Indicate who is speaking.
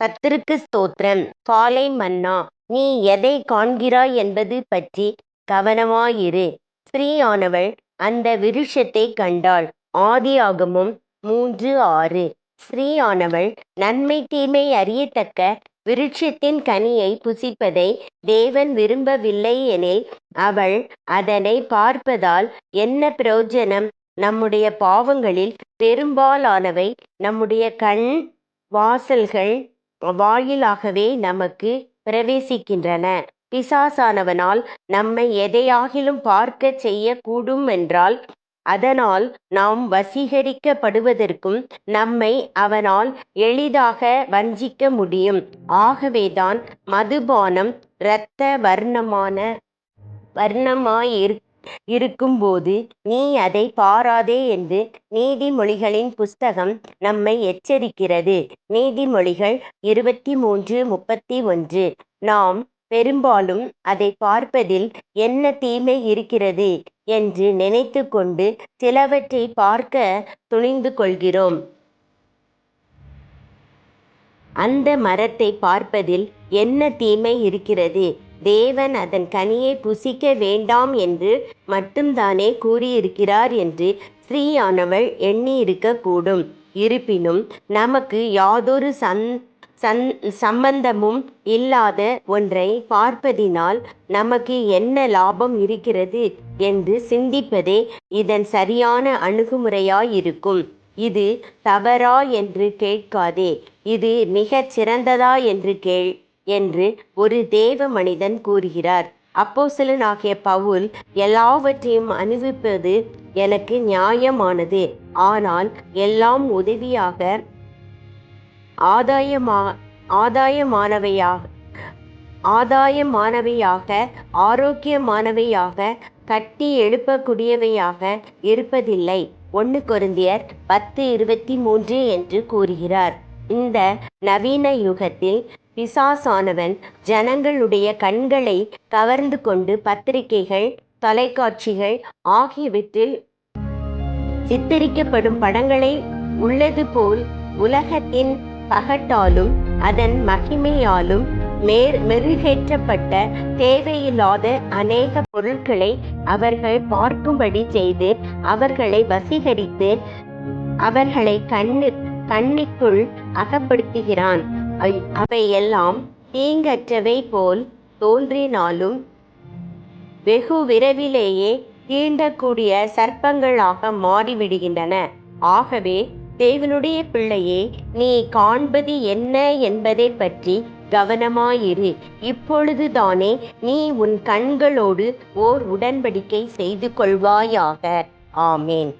Speaker 1: கர்த்தருக்கு ஸ்தோத்திரம். காலை மன்னா நீ எதை காண்கிறாய் என்பது பற்றி கவனமாயிரு. ஸ்திரீயானவள் அந்த விருஷத்தை கண்டாள். ஆதியாகமம் மூன்று ஆறு. ஸ்திரீயானவள் நன்மை தீமை அறியத்தக்க விருட்சத்தின் கனியை புசிப்பதை தேவன் விரும்பவில்லை எனில் அவள் அதனை பார்ப்பதால் என்ன பிரயோஜனம்? நம்முடைய பாவங்களில் பெரும்பாலானவை நம்முடைய கண் வாசல்கள் வாயிலாகவே நமக்கு பிரவேசிக்கின்றன. பிசாசானவனால் நம்மை எதையாகிலும் பார்க்கச் செய்யக்கூடுமென்றால் அதனால் நாம் வசீகரிக்கப்படுவதற்கும் நம்மை அவனால் எளிதாக வஞ்சிக்க முடியும். ஆகவேதான் மதுபானம் இரத்த வர்ணமான வர்ணமாயிரு இருக்கும்போது நீ அதை பாராதே என்று நீதிமொழிகளின் புஸ்தகம் நம்மை எச்சரிக்கிறது. நீதிமொழிகள் இருபத்தி மூன்று முப்பத்தி ஒன்று நாம் பெரும்பாலும் அதை பார்ப்பதில் என்ன தீமை இருக்கிறது என்று நினைத்து கொண்டு சிலவற்றை பார்க்க துணிந்து கொள்கிறோம். அந்த மரத்தை பார்ப்பதில் என்ன தீமை இருக்கிறது? தேவன் அதன் கனியை புசிக்க வேண்டாம் என்று மட்டும்தானே கூறியிருக்கிறார் என்று ஸ்திரீயானவள் எண்ணியிருக்கக்கூடும். இருப்பினும் நமக்கு யாதொரு சந் சன் சம்பந்தமும் இல்லாத ஒன்றை பார்ப்பதினால் நமக்கு என்ன லாபம் இருக்கிறது என்று சிந்திப்பதே இதன் சரியான அணுகுமுறையாயிருக்கும். இது தவறா என்று கேட்காதே. இது மிகச் சிறந்ததா என்று கேள் என்று ஒரு தேவ மனிதன் கூறுகிறார். அப்போஸ்தலனாகிய பவுல் எல்லாவற்றையும் அனுபவிப்பது எனக்கு நியாயமானது. ஆனால் எல்லாம் உதவியாக ஆதாயமா ஆதாயமானவையாக ஆதாயமானவையாக ஆரோக்கியமானவையாக கட்டி எழுப்பக்கூடியவையாக இருப்பதில்லை. ஒன்று கொருந்தியர் பத்து இருபத்தி மூன்று என்று கூறுகிறார். இந்த நவீன யுகத்தில் பிசாசானவன் ஜனங்களுடைய கண்களை கவர்ந்து கொண்டு பத்திரிகைகள் தொலைக்காட்சிகள் ஆகியவற்றில் சித்தரிக்கப்படும் படங்களை உள்ளது போல் உலகத்தின் பகட்டாலும் அதன் மகிமையாலும் மேற் மெருகேற்றப்பட்ட தேவையில்லாத அநேக பொருட்களை அவர்கள் பார்க்கும்படி செய்து அவர்களை வசீகரித்து அவர்களை கண்ணு கண்ணிக்குள் அகப்படுத்துகிறான். அவையெல்லாம் தீங்கற்றவை போல் தோன்றினாலும் வெகு விரைவிலேயே தீண்டக்கூடிய சர்ப்பங்களாக மாறிவிடுகின்றன. ஆகவே தேவனுடைய பிள்ளையே நீ காண்பது என்ன என்பதை பற்றி கவனமாயிரு. இப்பொழுதுதானே நீ உன் கண்களோடு ஓர் உடன்படிக்கை செய்து கொள்வாயாக. ஆமேன்.